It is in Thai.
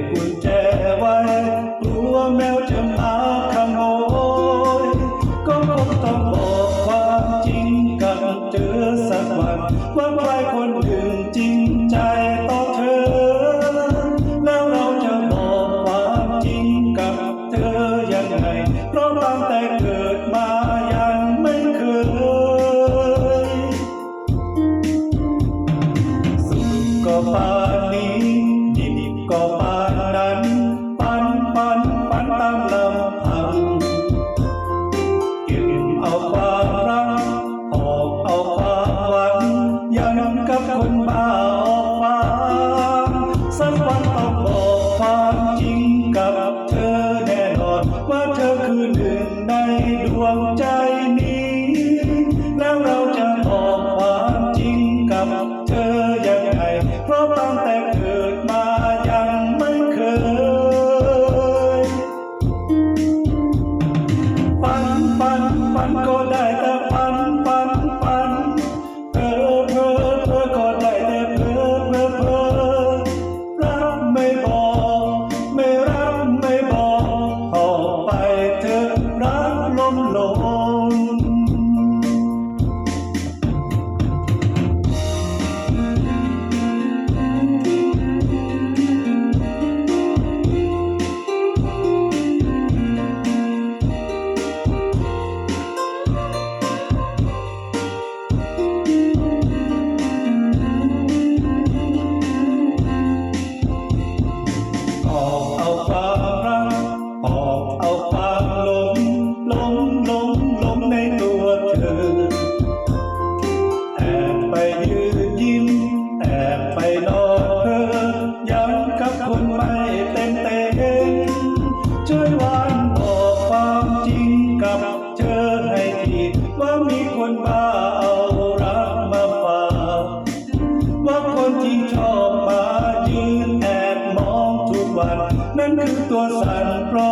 would tell. Wrong คนบ้าเอารักมาฝากว่าคนที่ชอบมายืนแอบมองทุกวัน นั่นคือตัวสั่นเพราะ